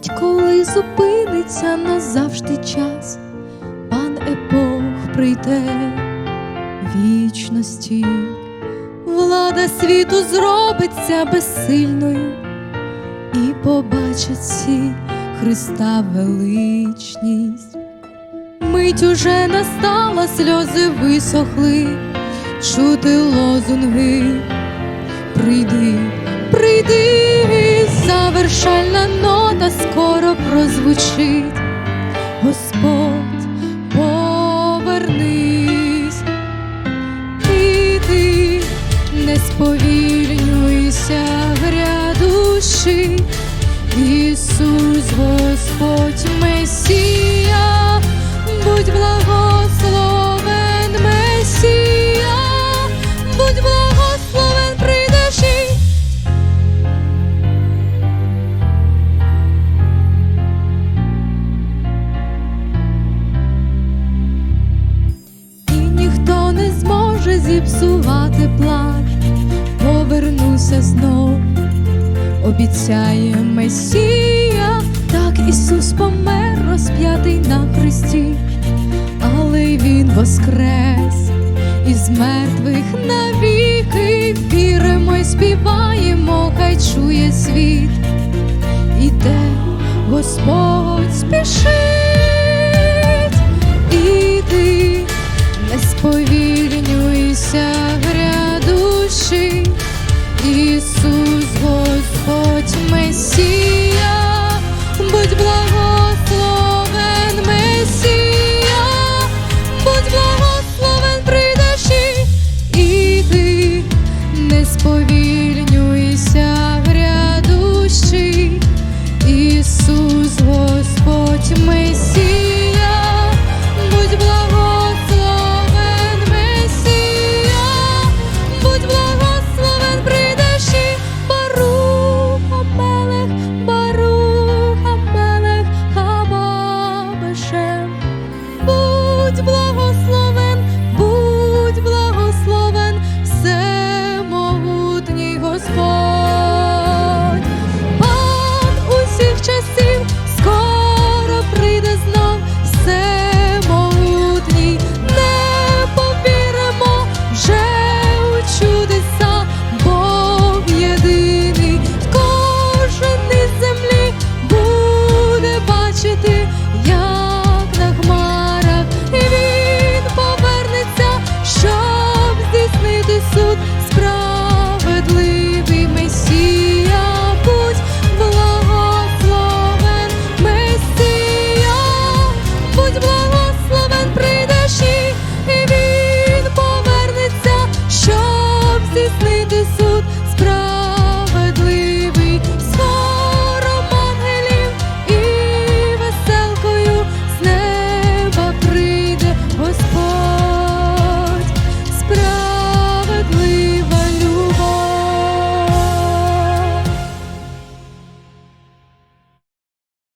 Мить, коли зупиниться назавжди час, пан епох прийде вічності, влада світу зробиться безсильною, і побачать всі Христа величність. Мить уже настала, сльози висохли, чути лозунги. Прийди, прийди, завершальна нота скоро прозвучить. Господь, зможе зіпсувати план, повернуся знов, обіцяє Месія, так Ісус помер розп'ятий на хресті, але Він воскрес. Із мертвих навіки, віримо й співаємо, хай чує світ, іде Господь спішить, Будь благословен,